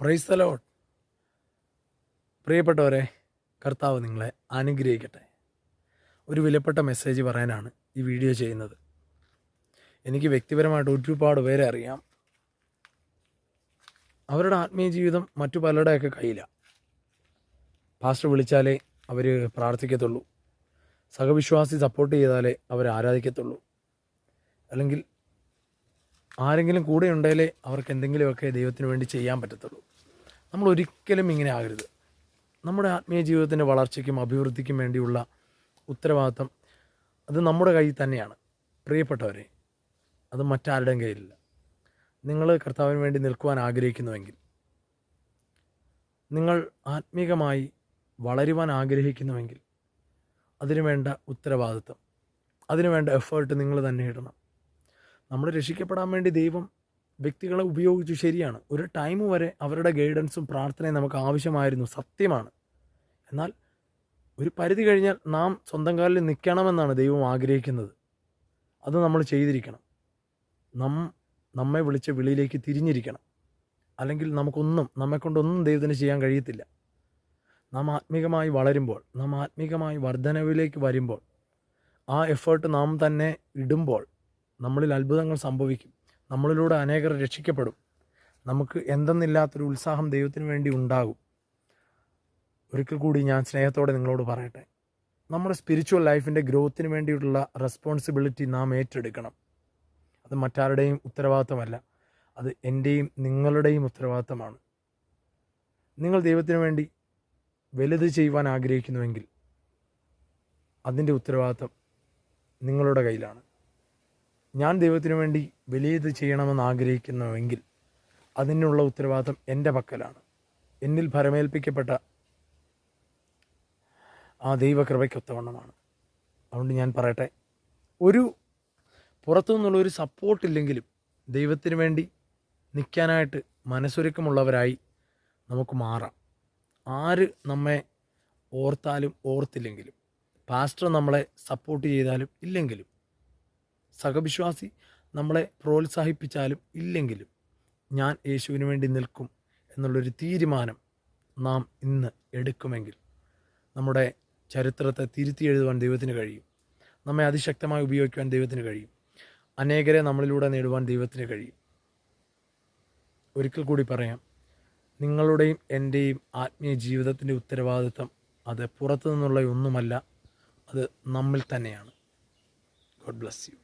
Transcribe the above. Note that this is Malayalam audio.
പ്രൈസ് തലോട്ട് പ്രിയപ്പെട്ടവരെ കർത്താവ് നിങ്ങളെ അനുഗ്രഹിക്കട്ടെ. ഒരു വിലപ്പെട്ട മെസ്സേജ് പറയാനാണ് ഈ വീഡിയോ ചെയ്യുന്നത്. എനിക്ക് വ്യക്തിപരമായിട്ട് ഒരുപാട് പേരെ അറിയാം. അവരുടെ ആത്മീയ ജീവിതം മറ്റു പലരുടെയൊക്കെ കയ്യിലാണ് പാസ്റ്റർ വിളിച്ചാലേ അവർ പ്രാർത്ഥിക്കത്തുള്ളൂ. സഹവിശ്വാസി സപ്പോർട്ട് ചെയ്താലേ അവർ ആരാധിക്കത്തുള്ളൂ. അല്ലെങ്കിൽ ആരെങ്കിലും കൂടെ ഉണ്ടെങ്കിലേ അവർക്ക് എന്തെങ്കിലുമൊക്കെ ദൈവത്തിന് വേണ്ടി ചെയ്യാൻ പറ്റത്തുള്ളൂ. നമ്മൾ ഒരിക്കലും ഇങ്ങനെ ആകരുത്. നമ്മുടെ ആത്മീയ ജീവിതത്തിന്റെ വളർച്ചയ്ക്കും അഭിവൃദ്ധിക്കും വേണ്ടിയുള്ള ഉത്തരവാദിത്തം അത് നമ്മുടെ കയ്യിൽ തന്നെയാണ്. പ്രിയപ്പെട്ടവരെ അത് മറ്റാരുടെയും കയ്യിലില്ല. നിങ്ങൾ കർത്താവിന് വേണ്ടി നിൽക്കുവാൻ ആഗ്രഹിക്കുന്നുവെങ്കിൽ നിങ്ങൾ ആത്മീകമായി വളരുവാൻ ആഗ്രഹിക്കുന്നുവെങ്കിൽ അതിനു വേണ്ട അതിനുവേണ്ട അതിനു വേണ്ട എഫേർട്ട് നിങ്ങൾ തന്നെ ഇടണം. നമ്മൾ രക്ഷിക്കപ്പെടാൻ വേണ്ടി ദൈവം വ്യക്തികളെ ഉപയോഗിച്ചു ശരിയാണ്. ഒരു ടൈം വരെ അവരുടെ ഗൈഡൻസും പ്രാർത്ഥനയും നമുക്ക് ആവശ്യമായിരുന്നു. സത്യമാണ്. എന്നാൽ ഒരു പരിധി കഴിഞ്ഞാൽ നാം സ്വന്തം കാലിൽ നിൽക്കണമെന്നാണ് ദൈവം ആഗ്രഹിക്കുന്നത്. അത് നമ്മൾ ചെയ്തിരിക്കണം. നം നമ്മെ വിളിച്ച വിളിയിലേക്ക് തിരിഞ്ഞിരിക്കണം. അല്ലെങ്കിൽ നമുക്കൊന്നും നമ്മെക്കൊണ്ടൊന്നും ദൈവത്തിന് ചെയ്യാൻ കഴിയത്തില്ല. നാം ആത്മീകമായി വളരുമ്പോൾ നാം ആത്മീകമായി വർധനവിലേക്ക് വരുമ്പോൾ ആ എഫേർട്ട് നാം തന്നെ ഇടുമ്പോൾ നമ്മളിൽ അത്ഭുതങ്ങൾ സംഭവിക്കും. നമ്മളിലൂടെ അനേകർ രക്ഷിക്കപ്പെടും. നമുക്ക് എന്തെന്നില്ലാത്തൊരു ഉത്സാഹം ദൈവത്തിന് വേണ്ടി ഉണ്ടാകും. ഒരിക്കൽ കൂടി ഞാൻ സ്നേഹത്തോടെ നിങ്ങളോട് പറയട്ടെ. നമ്മുടെ സ്പിരിച്വൽ ലൈഫിന്റെ ഗ്രോത്തിന് വേണ്ടിയിട്ടുള്ള റെസ്പോൺസിബിലിറ്റി നാം ഏറ്റെടുക്കണം. അത് മറ്റാരുടെയും ഉത്തരവാദിത്തമല്ല. അത് എന്റെയും നിങ്ങളുടെയും ഉത്തരവാദിത്തമാണ്. നിങ്ങൾ ദൈവത്തിന് വേണ്ടി വലുത് ചെയ്യുവാൻ ആഗ്രഹിക്കുന്നുവെങ്കിൽ അതിന്റെ ഉത്തരവാദിത്തം നിങ്ങളുടെ കയ്യിലാണ്. ഞാൻ ദൈവത്തിന് വേണ്ടി വലിയത് ചെയ്യണമെന്ന് ആഗ്രഹിക്കുന്നുവെങ്കിൽ അതിനുള്ള ഉത്തരവാദിത്തം എന്റെ പക്കലാണ്. എന്നിൽ ഭരമേൽപ്പിക്കപ്പെട്ട ആ ദൈവകൃപയ്ക്കൊത്തവണ്ണമാണ് അതുകൊണ്ട് ഞാൻ പറയട്ടെ ഒരു പുറത്തു നിന്നുള്ള ഒരു സപ്പോർട്ടില്ലെങ്കിലും ദൈവത്തിന് വേണ്ടി നിൽക്കാനായിട്ട് മനസ്സൊരുക്കമുള്ളവരായി നമുക്ക് മാറാം. ആര് നമ്മെ ഓർത്താലും ഓർത്തില്ലെങ്കിലും പാസ്റ്റർ നമ്മളെ സപ്പോർട്ട് ചെയ്താലും ഇല്ലെങ്കിലും സഹവിശ്വാസി നമ്മളെ പ്രോത്സാഹിപ്പിച്ചാലും ഇല്ലെങ്കിലും ഞാൻ യേശുവിന് വേണ്ടി നിൽക്കും എന്നുള്ളൊരു തീരുമാനം നാം ഇന്ന് എടുക്കുമെങ്കിൽ നമ്മുടെ ചരിത്രത്തെ തിരുത്തി എഴുതുവാൻ ദൈവത്തിന് കഴിയും. നമ്മെ അതിശക്തമായി ഉപയോഗിക്കുവാൻ ദൈവത്തിന് കഴിയും. അനേകരെ നമ്മളിലൂടെ നേടുവാൻ ദൈവത്തിന് കഴിയും. ഒരിക്കൽ കൂടി പറയാം. നിങ്ങളുടെയും എന്റെയും ആത്മീയ ജീവിതത്തിന്റെ ഉത്തരവാദിത്തം അത് പുറത്തു നിന്നുള്ള ഒന്നുമല്ല അത് നമ്മിൽ തന്നെയാണ്. God bless you